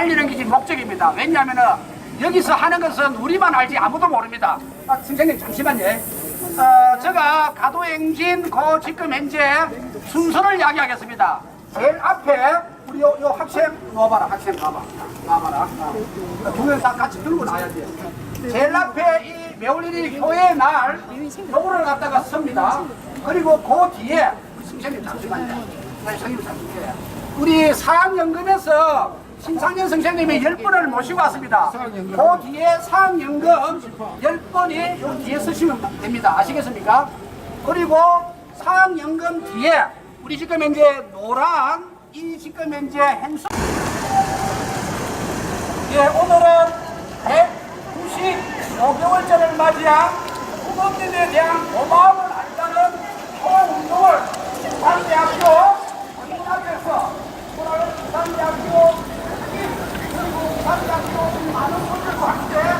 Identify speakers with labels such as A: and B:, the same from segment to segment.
A: 알리는 게 지금 목적입니다. 왜냐하면은 여기서 하는 것은 우리만 알지 아무도 모릅니다. 아, 선생님 잠시만요. 어, 제가 가도행진 고 지금 현재 순서를 이야기하겠습니다. 제일 앞에 우리 요, 요 학생 놓아봐라 학생 봐봐 놔봐라 어. 두명 다 같이 들고 나야지 제일 앞에 이 매울일이 효의 날 요거를 갖다가 씁니다 그리고 그 뒤에 선생님 잠시만요 네, 선생님 잠시만요 우리 사학연금에서 심상년 선생님이 열 분을 모시고 왔습니다. 그 뒤에 사학연금 열요 뒤에 쓰시면 됩니다. 아시겠습니까? 그리고 사학연금 뒤에 우리 지금 현재 노란 이 지금 현재 행수 예, 오늘은 195개월째를 맞이한 부모님에 대한 고마움을 알리는 총운동을 신산대학교 국민학교에서 오늘 신산대학교 그리고 신산대학교 많은 분들과 함께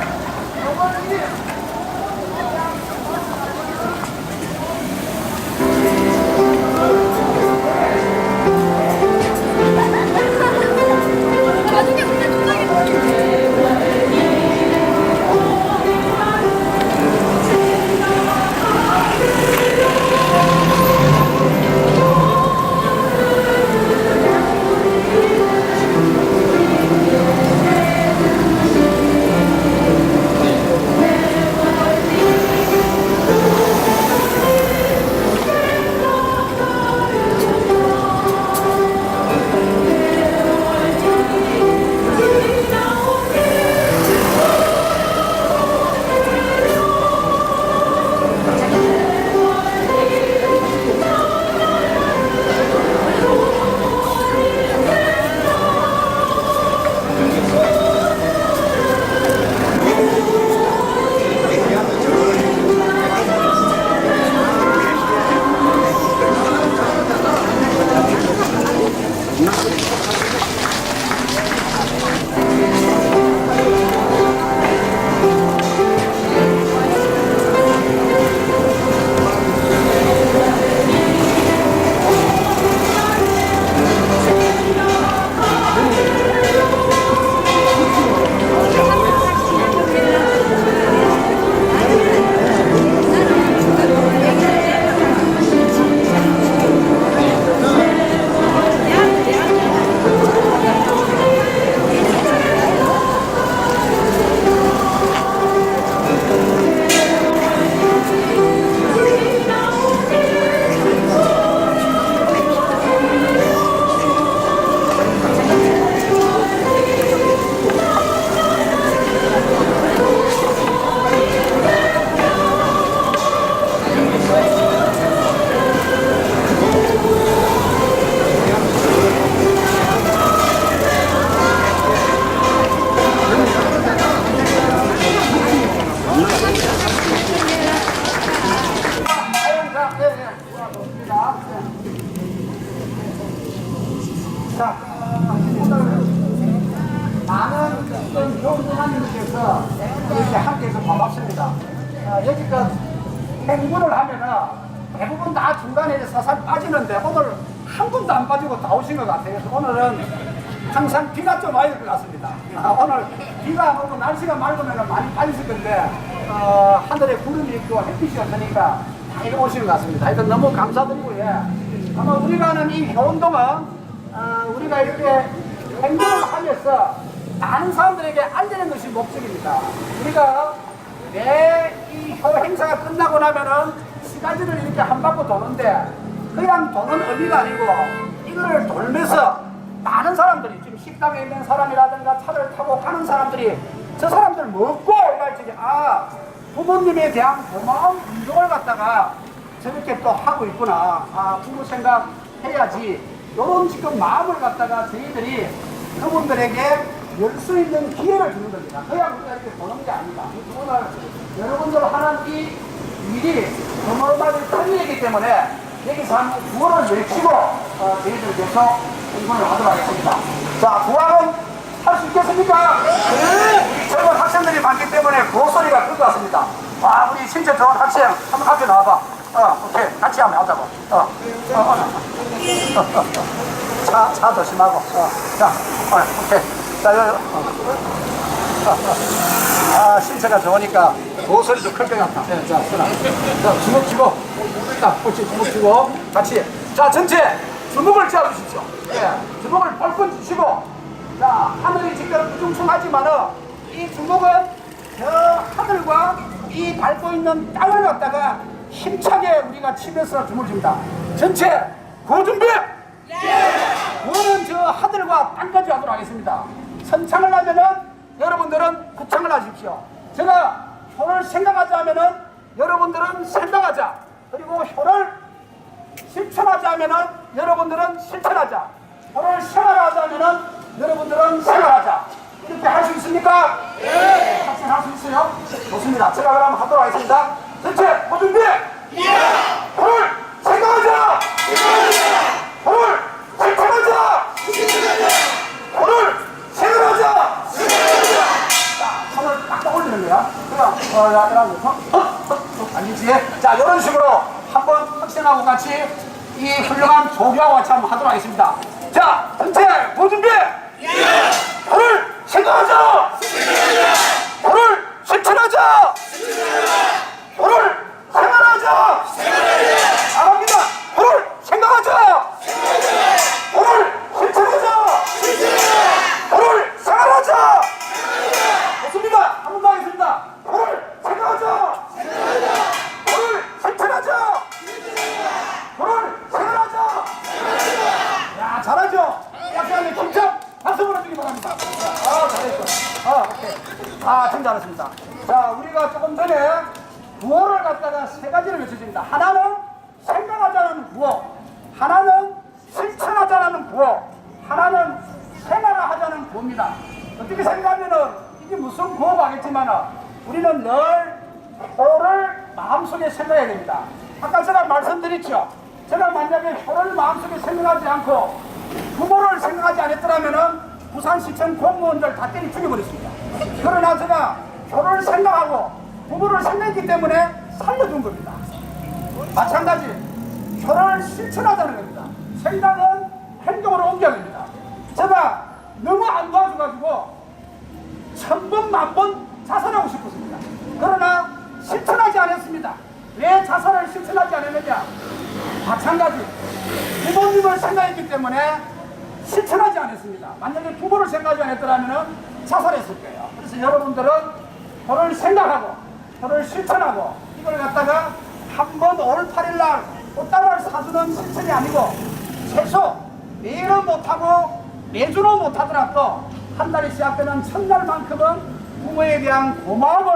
A: 빠지고 다 오신 것 같아요. 그래서 오늘은 항상 비가 좀 와야 될 것 같습니다. 아, 오늘 비가 안 오고 날씨가 맑으면 많이 빠지실 건데 어, 하늘에 구름이 있고 햇빛이 없으니까 다 이렇게 오시는 것 같습니다. 하여튼 너무 감사드리고 예. 아마 우리가 하는 이 효운동은 어, 우리가 이렇게 행동을 하면서 많은 사람들에게 알리는 것이 목적입니다. 우리가 매이효 행사가 끝나고 나면은 시가지를 이렇게 한 바퀴 도는데 그냥 도는 의미가 아니고 이거를 돌면서 많은 사람들이 지금 식당에 있는 사람이라든가 차를 타고 가는 사람들이 저 사람들 먹고 이렇게 아 부모님에 대한 고마운 운동을 갖다가 저렇게 또 하고 있구나 아 부모 생각 해야지 이런 지금 마음을 갖다가 저희들이 그분들에게 열 수 있는 기회를 주는 겁니다. 그냥 우리가 이렇게 보는 게 아니다. 오늘 여러분들 하는 이 일이 어마어마하게 큰 일이기 때문에 여기서 한 구호를 외치고 어, 저희들 계속 공부를 하도록 하겠습니다. 자, 구호는 할 수 있겠습니까? 네! 우리 젊은 학생들이 많기 때문에 구호 소리가 클것 같습니다. 와, 우리 진짜 좋은 학생 한번 앞에 나와봐. 어, 오케이. 같이 한번 하자고. 어, 어, 어. 차, 차 조심하고. 어, 자, 어, 오케이. 자, 여- 아, 신체가 좋으니까 모서리도 클 것 같다. 네, 자, 쓰나. 자, 주먹 쥐고. 자, 그렇지, 주먹 쥐고. 같이. 자, 전체 주먹을 잡으십시오. 예, 주먹을 벌건 쥐시고. 자, 하늘이 지금 우중충하지만은 이 주먹은 저 하늘과 이 밟고 있는 땅을 갖다가 힘차게 우리가 치면서 주먹을 줍니다. 전체 구호 준비! 구호는 저 하늘과 땅까지 하도록 하겠습니다. 선창을 하면은 여러분들은 구창을 하십시오. 제가 효를 생각하자 하면은 여러분들은 생각하자. 그리고 효를 실천하자 하면은 여러분들은 실천하자. 효를 생활하자 하면은 여러분들은 생활하자. 이렇게 할 수 있습니까? 네. 학생할 수 있어요? 좋습니다. 제가 그럼 하도록 하겠습니다. 전체 모두 준비! 효를 생각하자! 효를 실천하자! 효를 생활하자! 자, 손을 딱 올리는 거야. 그냥, 어, 야, 이러고, 어, 어, 어, 아니지. 자, 이런 식으로 한번 학생하고 같이 이 훌륭한 같이 한번 하도록 하겠습니다. 자, 세 가지를 외쳐줍니다. 하나는 생각하자는 구호, 하나는 실천하자는 구호, 하나는 생활하자는 구호입니다. 어떻게 생각하면은 이게 무슨 구호가 하겠지만 우리는 늘 효를 마음속에 생각해야 됩니다. 아까 제가 말씀드렸죠. 제가 만약에 효를 마음속에 생각하지 않고 부모를 생각하지 않았더라면은 부산시청 공무원들 다 때리 죽여버렸습니다. 그러나 제가 효를 생각하고 부모를 생각했기 때문에 살려준 겁니다. 마찬가지 효를 실천하자는 겁니다. 생각은 행동으로 옮겨야 됩니다. 제가 너무 안 도와줘가지고 천번 만번 자살하고 싶었습니다. 그러나 실천하지 않았습니다. 왜 자살을 실천하지 않았느냐? 마찬가지 부모님을 생각했기 때문에 실천하지 않았습니다. 만약에 부모를 생각하지 않았더라면 자살했을 거예요. 그래서 여러분들은 저를 생각하고 저를 실천하고 이걸 갖다가 한번 5월 8일 날 꽃다발 사주는 실천이 아니고 최소 매일은 못하고 매주는 못하더라도 한 달이 시작되는 첫날만큼은 부모에 대한 고마움을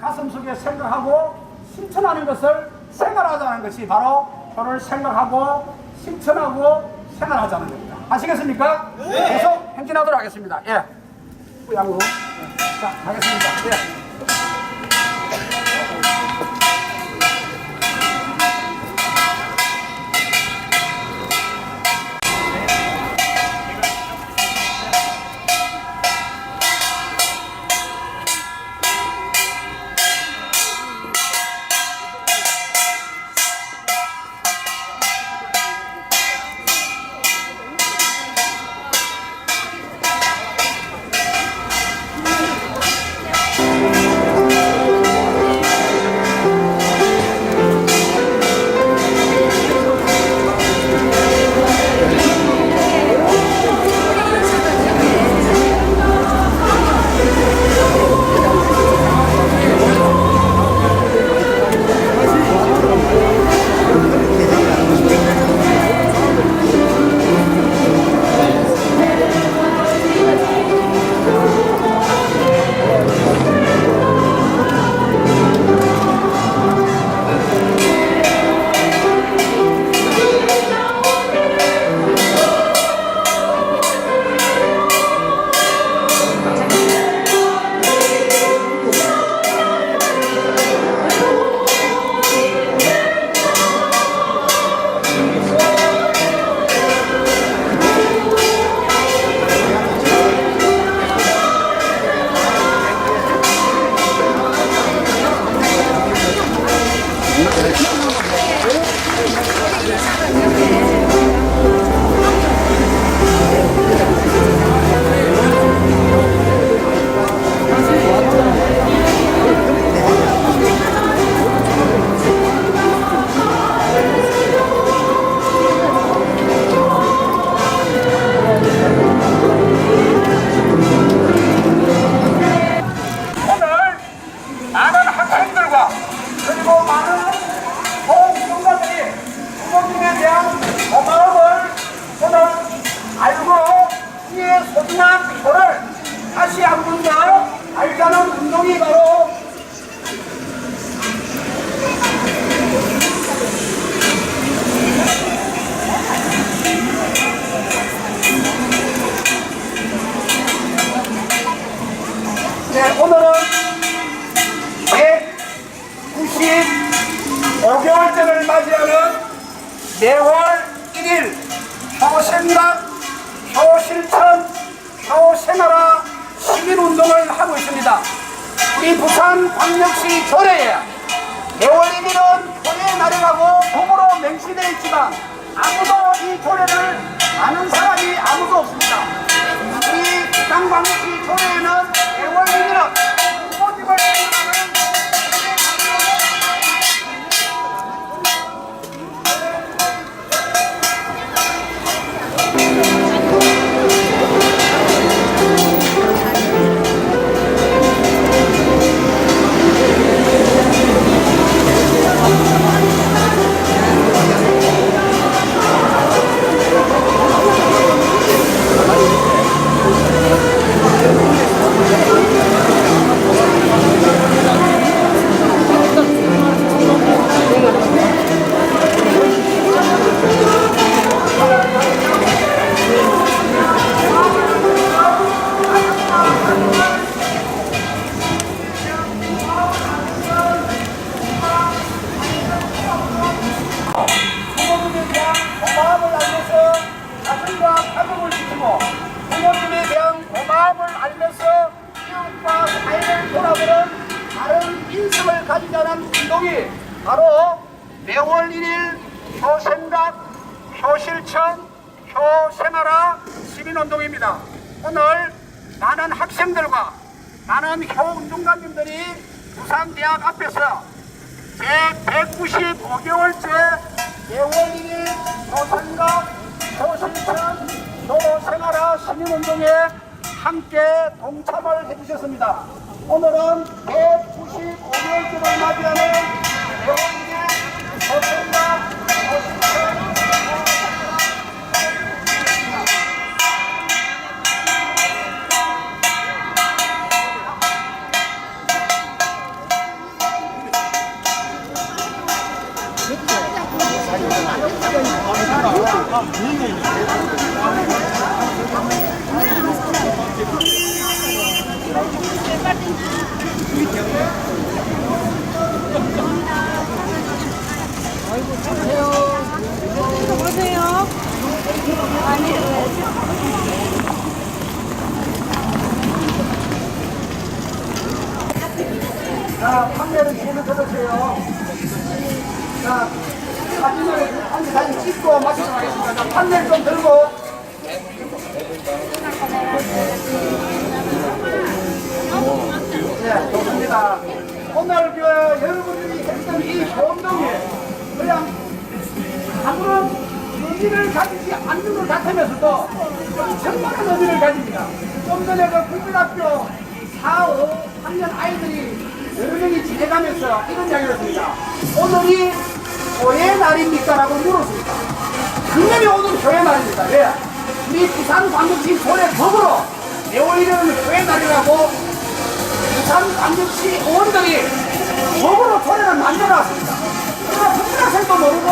A: 가슴속에 생각하고 실천하는 것을 생활하자는 것이 바로 저를 생각하고 실천하고 생활하자는 겁니다. 아시겠습니까? 계속 행진하도록 하겠습니다. 예. 양으로. 예. 자, 가겠습니다. 예. 명시되어 있지만 아무도 이 조례를 아는 사람이 아무도 없습니다. 부산광역시 조례에는 매월 1일은 부모님을 운동입니다. 오늘 많은 학생들과 많은 효 운동가님들이 부산대학 앞에서 제 195개월째 예원이 조선과 조실천 조생활화 시민운동에 함께 동참을 해주셨습니다. 오늘은 195개월째를 맞이하는 예원이 조선과 자, 판매를 진행해 주세요. 자, 한 사진 찍고 마치도록 하겠습니다. 자, 판매를 좀 들고. 네, 좋습니다. 오늘 그 여러분들이 했던 이 운동이 그냥 아무런 의미를 가지지 않는 것 같으면서도 정말은 의미를 가집니다. 좀 전에 그 국민학교 4, 5, 3년 아이들이 여러 명이 지내가면서 이런 이야기를 했습니다. 오늘이 교회 날입니까? 라고 물었습니다. 분명히 오늘 교회 날입니다. 왜? 우리 부산 광역시 교회 법으로 매월 1일은 교회 날이라고 부산 광역시 의원들이 법으로 조례를 만들어놨습니다. 그러나 국민학생도 모르고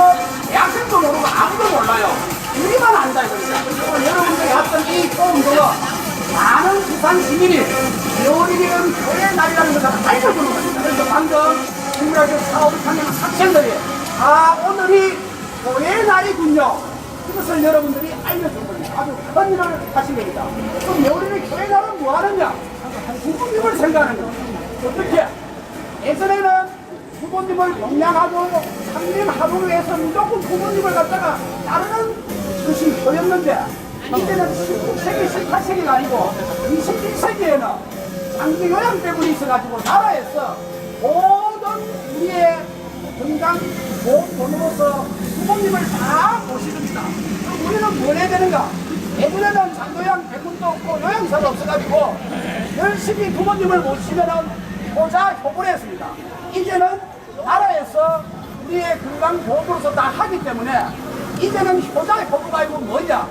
A: 대학생도 모르고 아무도 몰라요. 우리만 안다 이겁니다. 여러분들이 했던 이 포럼들은 많은 부산 시민이 매월 1일은 교회 날이라는 것을 알려주는 겁니다. 그래서 방금 국민학교 사업 하는 학생들이 아 오늘이 교회 날이군요. 이것을 여러분들이 알려준 겁니다. 아주 큰 일을 하신 겁니다. 그럼 1일 교회 날은 뭐 하느냐? 부모님을 생각하는 겁니다. 어떻게? 예전에는 부모님을 동양하고 상림 하루를 위해서 무조건 부모님을 갖다가 따르는 것이 보였는데 이제는 19세기, 18세기가 아니고 21세기에는 장기 요양 때문에 있어가지고 나라에서 모든 우리의 건강 보험으로서 부모님을 다 모시습니다. 그럼 우리는 뭘 해야 되는가? 예전에는 장도양 백문도 없고 요양사도 없어가지고 열심히 부모님을 모시면은 효자 효부를 했습니다. 이제는 나라에서 우리의 건강 보험으로서 다 하기 때문에 이제는 효자 효부가 아니고 뭐냐?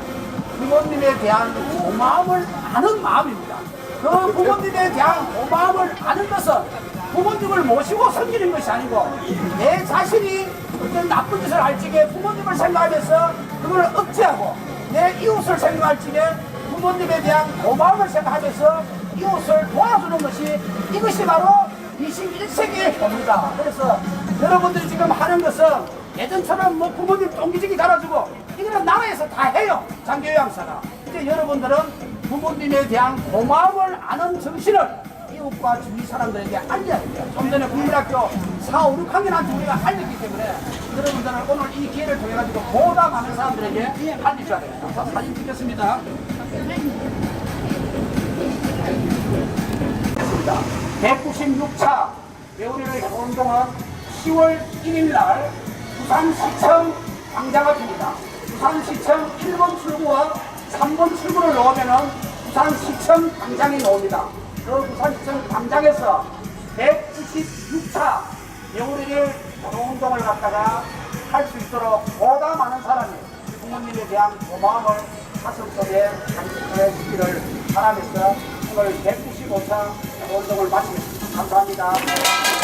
A: 부모님에 대한 고마움을 아는 마음입니다. 그 부모님에 대한 고마움을 아는 것은 부모님을 모시고 섬기는 것이 아니고 내 자신이 어떤 나쁜 짓을 할 적에 부모님을 생각하면서 그걸 억제하고 내 이웃을 생각할 적에 부모님에 대한 고마움을 생각하면서 이웃을 도와주는 것이 이것이 바로 21세기의 교입니다. 그래서 여러분들이 지금 하는 것은 예전처럼 뭐 부모님 똥기지기 갈아주고 이거는 나라에서 다 해요. 장교회 양사가. 이제 여러분들은 부모님에 대한 고마움을 아는 정신을 이웃과 주위 사람들에게 알려야 돼요. 좀 전에 국민학교 4, 5, 6학년한테 우리가 알렸기 때문에 여러분들은 오늘 이 기회를 통해 가지고 보다 많은 사람들에게 알려줘야 됩니다. 자, 사진 찍겠습니다. 196차 개울이를 운동은 10월 1일 날 부산시청 광장 앞입니다. 부산시청 1번 출구와 3번 출구를 넣으면은 부산시청 광장이 나옵니다. 그 부산시청 광장에서 196차 개울이를 운동을 갖다가 할 수 있도록 보다 많은 사람이 부모님에 대한 고마움을 가슴 속에 간직해 주기를 바라면서 오늘 195차 운동을 마치겠습니다. 감사합니다.